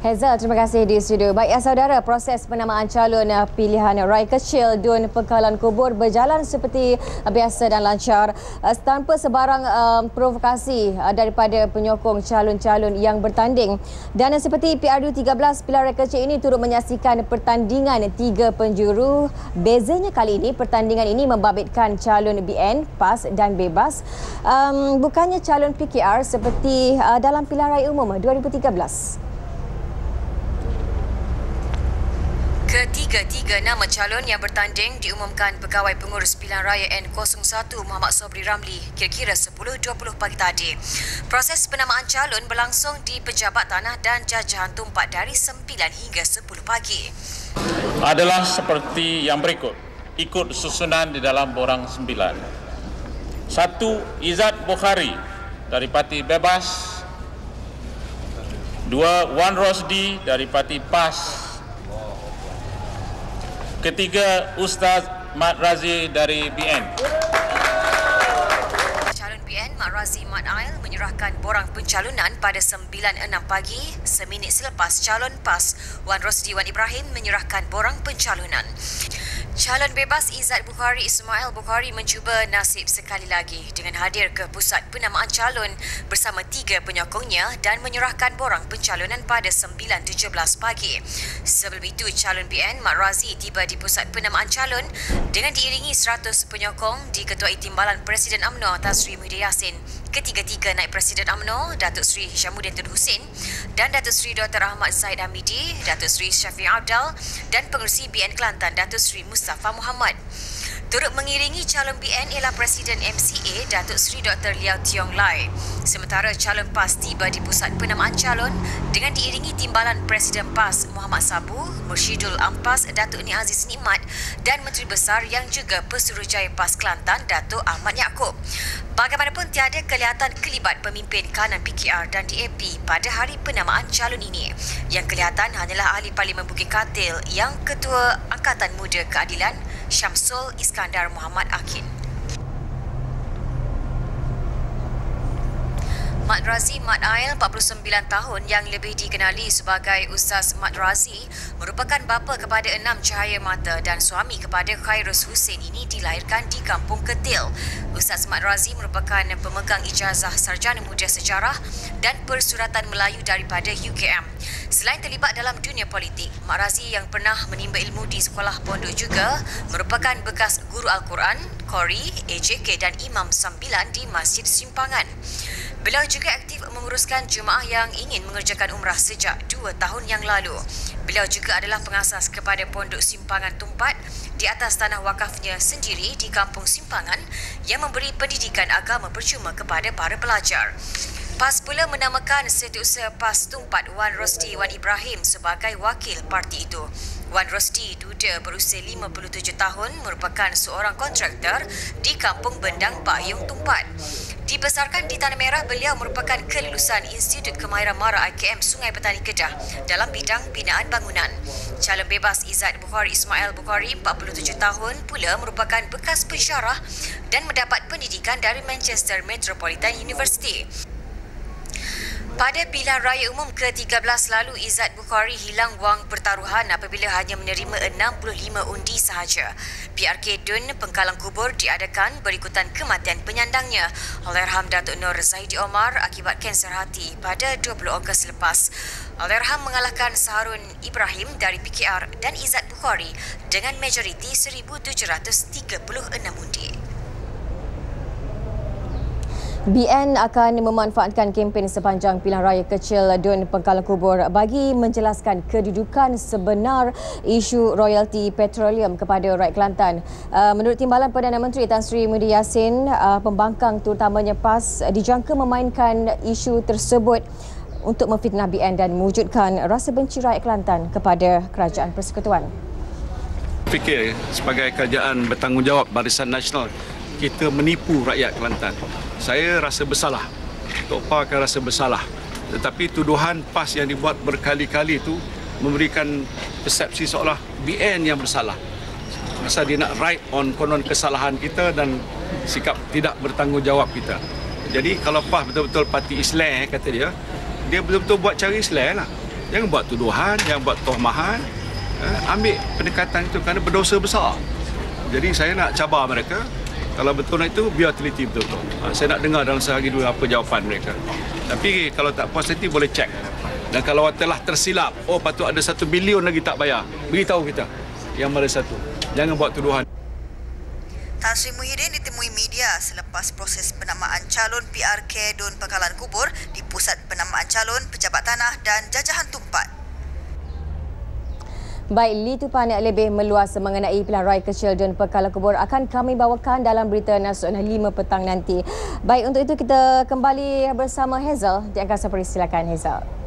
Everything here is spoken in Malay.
Hazel, terima kasih di studio. Baik, ya, saudara, proses penamaan calon uh, pilihan raya kecil Dun Pengkalan Kubur berjalan seperti uh, biasa dan lancar uh, tanpa sebarang um, provokasi daripada penyokong calon-calon yang bertanding. Dan seperti PRU 13, pilihan raya kecil ini turut menyaksikan pertandingan tiga penjuru. Bezanya kali ini, pertandingan ini membabitkan calon BN, PAS dan Bebas. Um, bukannya calon PKR seperti uh, dalam pilihan raya umum 2013. Ketiga-tiga nama calon yang bertanding diumumkan Pegawai Pengurus Pilihan Raya N01 Muhammad Sobri Ramli kira-kira 10.20 pagi tadi. Proses penamaan calon berlangsung di Pejabat Tanah dan Jajahan Tumpat dari 9 hingga 10 pagi. Adalah seperti yang berikut. Ikut susunan di dalam borang sembilan. Satu, Izzat Bukhari dari Parti Bebas. Dua, Wan Rosdi dari Parti PAS Ketiga, Ustaz Mat Razi dari BN. Calon BN Mat Razi Mat Ail menyerahkan borang pencalonan pada 9.6 pagi seminit selepas calon PAS Wan Rosdi Wan Ibrahim menyerahkan borang pencalonan. Calon bebas Izzat Bukhari Ismail Bukhari mencuba nasib sekali lagi dengan hadir ke pusat penamaan calon bersama tiga penyokongnya dan menyerahkan borang pencalonan pada 9.17 pagi. Sebelum itu, calon BN Mat Razi tiba di pusat penamaan calon dengan diiringi 100 penyokong di Ketua Timbalan Presiden UMNO Tan Sri Muhyiddin Yassin ketiga-tiga naik Presiden UMNO, Datuk Seri Hishamuddin Tun Hussein dan Datuk Seri Dr. Ahmad Said Hamidi, Datuk Seri Syafiq Abdal dan Pengerusi BN Kelantan Datuk Seri Mustafa Muhammad. Turut mengiringi calon BN ialah Presiden MCA Datuk Seri Dr. Liao Tiong Lai. Sementara calon PAS tiba di pusat penamaan calon dengan diiringi timbalan Presiden PAS Muhammad Sabu, Mursyidul Ampas Datuk Ni Aziz Nikmat dan Menteri Besar yang juga Pesuruhjaya PAS Kelantan Datuk Ahmad Yaakob. Tiada kelihatan kelibat pemimpin kanan PKR dan DAP pada hari penamaan calon ini. Yang kelihatan hanyalah ahli Parlimen Bukit Katil yang Ketua Angkatan Muda Keadilan Syamsul Iskandar Muhammad Akin. Mat Razi Mat Ail, 49 tahun yang lebih dikenali sebagai Ustaz Mat Razi, merupakan bapa kepada enam cahaya mata dan suami kepada Khairus Hussein ini dilahirkan di Kampung Ketil. Ustaz Mat Razi merupakan pemegang ijazah Sarjana Muda Sejarah dan Persuratan Melayu daripada UKM. Selain terlibat dalam dunia politik, Mak Razi yang pernah menimba ilmu di sekolah pondok juga merupakan bekas guru Al-Quran, Qori, AJK dan Imam Sambilan di Masjid Simpangan. Beliau juga aktif menguruskan jemaah yang ingin mengerjakan umrah sejak dua tahun yang lalu. Beliau juga adalah pengasas kepada Pondok Simpangan Tumpat di atas tanah wakafnya sendiri di Kampung Simpangan yang memberi pendidikan agama percuma kepada para pelajar. PAS pula menamakan Setiausaha PAS Tumpat Wan Rosdi Wan Ibrahim sebagai wakil parti itu. Wan Rosdi duda berusia 57 tahun merupakan seorang kontraktor di Kampung Bendang Pak Yung Tumpat. Dibesarkan di Tanah Merah, beliau merupakan kelulusan Institut Kemahiran Mara IKM Sungai Petani Kedah dalam bidang binaan bangunan. Calon bebas Izzat Bukhari Ismail Bukhari, 47 tahun, pula merupakan bekas pensyarah dan mendapat pendidikan dari Manchester Metropolitan University. Pada pilihan raya umum ke-13 lalu, Izzat Bukhari hilang wang pertaruhan apabila hanya menerima 65 undi sahaja. PRK Dun Pengkalang Kubur diadakan berikutan kematian penyandangnya, Allahyarham Datuk Nur Zahidi Omar akibat kanser hati pada 20 Ogos lepas. Allahyarham mengalahkan Saharun Ibrahim dari PKR dan Izzat Bukhari dengan majoriti 1,736 undi. BN akan memanfaatkan kempen sepanjang pilihan raya kecil Dun Pengkalan Kubur bagi menjelaskan kedudukan sebenar isu royalti petroleum kepada rakyat Kelantan. Uh, menurut Timbalan Perdana Menteri Tan Sri Muhyiddin Yassin, uh, pembangkang terutamanya PAS dijangka memainkan isu tersebut untuk memfitnah BN dan mewujudkan rasa benci rakyat Kelantan kepada Kerajaan Persekutuan. Fikir sebagai kerajaan bertanggungjawab Barisan Nasional kita menipu rakyat Kelantan. Saya rasa bersalah. Tok Pa akan rasa bersalah. Tetapi tuduhan PAS yang dibuat berkali-kali itu memberikan persepsi seolah BN yang bersalah. Masa dia nak right on konon kesalahan kita dan sikap tidak bertanggungjawab kita. Jadi kalau PAS betul-betul parti Islam kata dia, dia betul-betul buat cara Islam lah. Jangan buat tuduhan, jangan buat tohmahan. Eh, ambil pendekatan itu kerana berdosa besar. Jadi saya nak cabar mereka. Kalau betul itu, biar teliti betul-betul. Ha, saya nak dengar dalam sehari dua apa jawapan mereka. Tapi kalau tak puas hati, boleh cek. Dan kalau telah tersilap, oh patut ada satu bilion lagi tak bayar. Beritahu kita yang mana satu. Jangan buat tuduhan. Tan Sri Muhyiddin ditemui media selepas proses penamaan calon PRK Dun Pekalan Kubur di Pusat Penamaan Calon Pejabat Tanah dan Jajahan Tumpat. Baik, Li Tupan yang lebih meluas mengenai pilihan raya kecil Dun Pekalan Kubur akan kami bawakan dalam berita nasional 5 petang nanti. Baik, untuk itu kita kembali bersama Hazel di Angkasa Perisilakan Hazel.